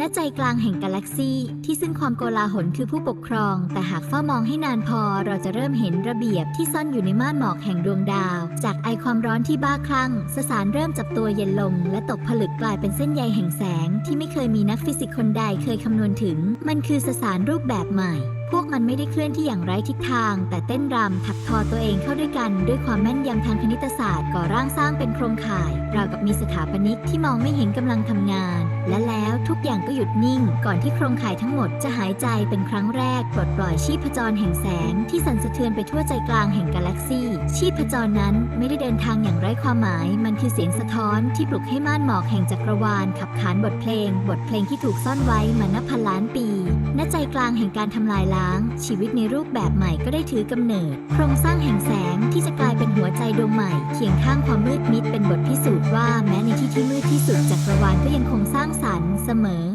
ณใจกลางแห่งกาแล็กซีที่ซึ่งความโกลาหลคือผู้ปกครอง แต่หากเฝ้ามองให้นานพอเราจะเริ่มเห็นระเบียบที่ซ่อนอยู่ในม่านหมอกแห่งดวงดาว จากไอความร้อนที่บ้าคลั่งสสารเริ่มจับตัวเย็นลง และตกผลึกกลายเป็นเส้นใยแห่งแสง ที่ไม่เคยมีนักฟิสิกส์คนใดเคยคำนวณถึง มันคือสสารรูปแบบใหม่พวกมันไม่ได้เคลื่อนที่อย่างไร้ทิศทาง แต่เต้นรำถักทอตัวเองเข้าด้วยกัน ด้วยความแม่นยำทางคณิตศาสตร์ก่อร่างสร้างเป็นโครงข่าย ราวกับมีสถาปนิกที่มองไม่เห็นกำลังทำงาน และแล้วทุกอย่างก็หยุดนิ่ง ก่อนที่โครงข่ายทั้งหมดจะหายใจเป็นครั้งแรกปลดปล่อยชีพจรแห่งแสง ที่สั่นสะเทือนไปทั่วใจกลางแห่งกาแล็กซีชีพจรนั้นไม่ได้เดินทางอย่างไร้ความหมาย มันคือเสียงสะท้อนที่ปลุกให้ม่านหมอกแห่งจักรวาลขับขานบทเพลง บทเพลงที่ถูกซ่อนไว้มานับพันล้านปีณใจกลางแห่งการทำลายล้างชีวิตในรูปแบบใหม่ก็ได้ถือกำเนิด โครงสร้างแห่งแสงที่จะกลายเป็นหัวใจดวงใหม่ เคียงข้างความมืดมิดเป็นบทพิสูจน์ว่าแม้ในที่ที่มืดที่สุดจักรวาลก็ยังคงสร้างสรรค์เสมอ